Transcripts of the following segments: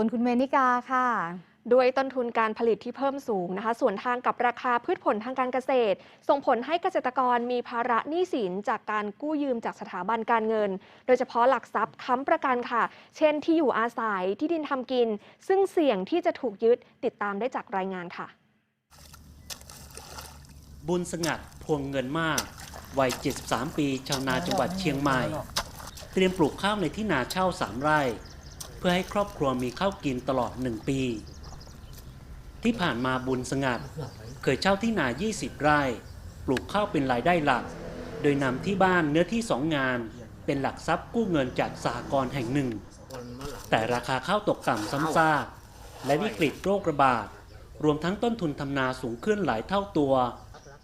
คุณคุณเมนิกาค่ะด้วยต้นทุนการผลิตที่เพิ่มสูงนะคะ ส่วนทางกับราคาพืชผลทางการเกษตร ส่งผลให้เกษตรกรมีภาระหนี้สินจากการกู้ยืมจากสถาบันการเงิน โดยเฉพาะหลักทรัพย์ค้ำประกันค่ะ เช่นที่อยู่อาศัยที่ดินทำกิน ซึ่งเสี่ยงที่จะถูกยึดติดตามได้จากรายงานค่ะ บุญสงัดพวงเงินมากวัย 73 ปี ชาวนาจังหวัดเชียงใหม่ เตรียมปลูกข้าวในที่นาเช่า 3 ไร่ เพื่อให้ครอบครัวมีข้าวกินตลอด1ปี ที่ผ่านมาบุญสงัด เคยเช่าที่นา 20 ไร่ ปลูกข้าวเป็นรายได้หลัก โดยนำที่บ้านเนื้อที่สองงาน เป็นหลักทรัพย์กู้เงินจากสหกรณ์แห่งหนึ่ง แต่ราคาข้าวตกต่ำซ้ำซากและวิกฤตโรคระบาด รวมทั้งต้นทุนทำนาสูงขึ้นหลายเท่าตัว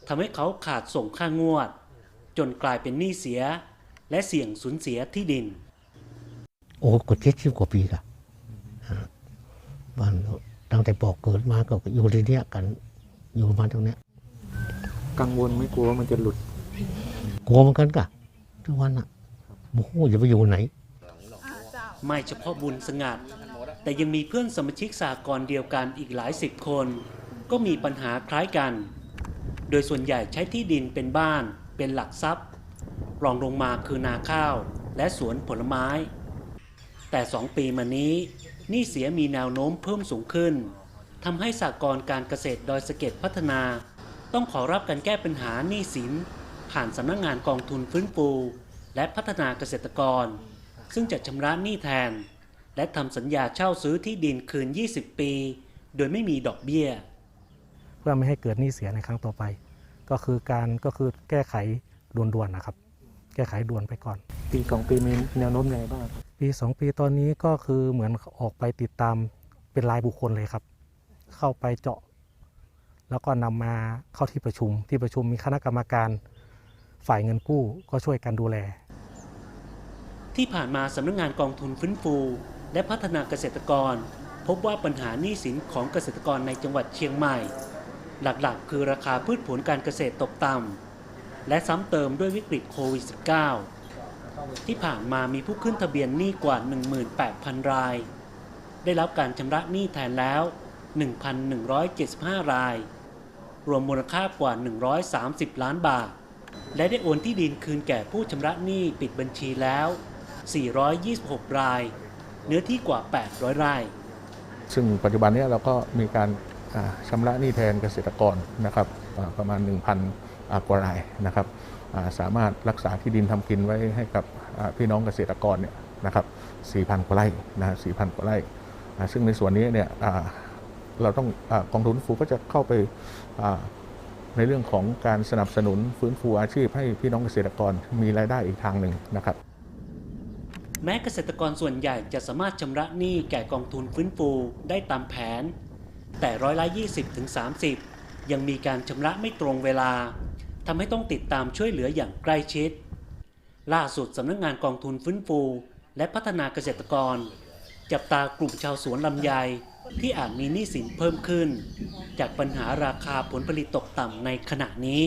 ทำให้เขาขาดส่งค่างวด จนกลายเป็นหนี้เสีย และเสี่ยงสูญเสียที่ดิน อ้ก็เจ็ดสิบกว่าปีละฮะบ้านเราตั้งแต่ปอกเกิดมาก็อยู่ที่เนี้ยกัน อยู่มาตรงเนี้ยกังวลไหม่กลัวว่ามันจะหลุด กลัวเหมือนกันกะทุกวันอะโอ้โหจะไปอยู่ไหน ไม่เฉพาะบุญสงัด แต่ยังมีเพื่อนสมาชิกสากลเดียวกันอีกหลายสิบคน ก็มีปัญหาคล้ายกัน โดยส่วนใหญ่ใช้ที่ดินเป็นบ้าน เป็นหลักทรัพย์ รองลงมาคือนาข้าวและสวนผลไม้ แต่สองปีมานี้หนี้เสียมีแนวโน้มเพิ่มสูงขึ้นทำให้สากลการเกษตรดอยสะเก็ดพัฒนา ต้องขอรับการแก้ปัญหาหนี้สิน ผ่านสำนักงงานกองทุนฟื้นฟู และพัฒนาเกษตรกร ซึ่งจะชำระหนี้แทน และทำสัญญาเช่าซื้อที่ดินคืน 20 ปี โดยไม่มีดอกเบี้ย เพื่อไม่ให้เกิดหนี้เสียในครั้งต่อไป ก็คือการก็คือแก้ไขด่วนๆนะครับ แก้ไขด่วนไปก่อน ปีสองปีมีแนวโน้มยังไงบ้างครับปีสองปีตอนนี้ก็คือเหมือนออกไปติดตามเป็นรายบุคคลเลยครับ เข้าไปเจาะ แล้วก็นำมาเข้าที่ประชุม ที่ประชุมมีคณะกรรมการฝ่ายเงินกู้ก็ช่วยกันดูแล ที่ผ่านมาสำนักงงานกองทุนฟื้นฟู และพัฒนาเกษตรกร พบว่าปัญหาหนี้สินของเกษตรกรในจังหวัดเชียงใหม่ หลักๆ คือราคาพืชผลการเกษตรตกต่ำและซ้ำเติมด้วยวิกฤตโควิด -19 ที่ผ่านมามีผู้ขึ้นทะเบียนหนี้กว่า 18,000 ราย ได้รับการชำระหนี้แทนแล้ว 1,175 ราย รวมมูลค่ากว่า 130 ล้านบาท และได้โอนที่ดินคืนแก่ผู้ชำระหนี้ปิดบัญชีแล้ว 426 ราย เนื้อที่กว่า 800 ไร่ ซึ่งปัจจุบันนี้เราก็มีการชำระหนี้แทนเกษตรกรนะครับประมาณ 1,000 กว่ารายนะครับสามารถรักษาที่ดินทำกินไว้ให้กับพี่น้องเกษตรกรเนี่ยนะครับ4,000 กว่าไร่นะ4,000 กว่าไร่ ซึ่งในส่วนนี้เนี่ยเราต้องอกองทุนฟูก็จะเข้าไปในเรื่องของการสนับสนุนฟื้นฟูอาชีพให้พี่น้องเกษตรกรมีรายได้อีกทางหนึ่งนะครับ แม้เกษตรกรส่วนใหญ่จะสามารถชำระหนี้แก่กองทุนฟื้นฟูได้ตามแผน แต่ร้อยละ 20ถึง30 ยังมีการชำระไม่ตรงเวลา ทำให้ต้องติดตามช่วยเหลืออย่างใกล้ชิด ล่าสุดสำนักงงานกองทุนฟื้นฟู และพัฒนาเกษตรกร จับตากลุ่มชาวสวนลำไยที่อาจมีหนี้สินเพิ่มขึ้น จากปัญหาราคาผลผลิตตกต่ำในขณะนี้